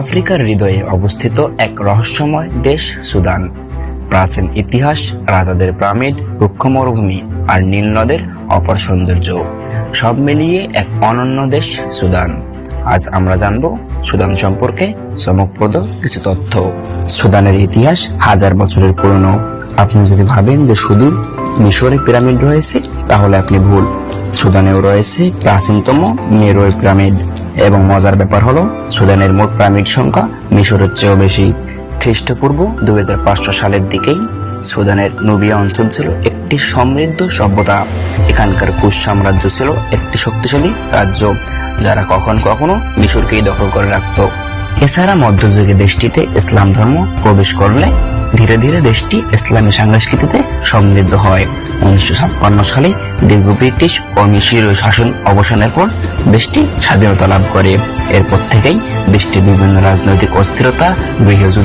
আফ্রিকার হৃদয়ে অবস্থিত এক রহস্যময় দেশ সুদান। প্রাচীন ইতিহাস, রাজাদের পিরামিড রুক্ষ মরুভূমি আর নীল নদের অপর সৌন্দর্য, সব মিলিয়ে এক অনন্য দেশ সুদান। আজ আমরা জানব সুদান সম্পর্কে চমকপ্রদ কিছু তথ্য। সুদানের ইতিহাস হাজার বছরের পুরনো। আপনি যদি ভাবেন যে শুধু মিশরে পিরামিড রয়েছে, তাহলে আপনি ভুল। সুদানেও রয়েছে প্রাচীনতম মেরোয় পিরামিড। এবং মজার ব্যাপার হলো, সুদানের মোট পিরামিড সংখ্যা মিশরের চেয়েও বেশি। খ্রিস্টপূর্ব দু হাজার পাঁচশো সালের দিকেই সুদানের নুবিয়া অঞ্চল ছিল একটি সমৃদ্ধ সভ্যতা। এখানকার কুশ সাম্রাজ্য ছিল একটি শক্তিশালী রাজ্য, যারা কখন কখনো মিশরকেই দখল করে রাখত। এছাড়া মধ্যযুগে দেশটিতে ইসলাম ধর্ম প্রবেশ করলে ধীরে ধীরে দেশটি ইসলামী সংস্কৃতিতে সমৃদ্ধ হয়। উনিশশো ছাপ্পান্ন সালে দীর্ঘ ব্রিটিশ ও মিশির শাসন অবসানের পর দেশটি স্বাধীনতা লাভ করে। এরপর থেকেই দেশটি বিভিন্ন রাজনৈতিক অস্থিরতা, গৃহযুদ্ধ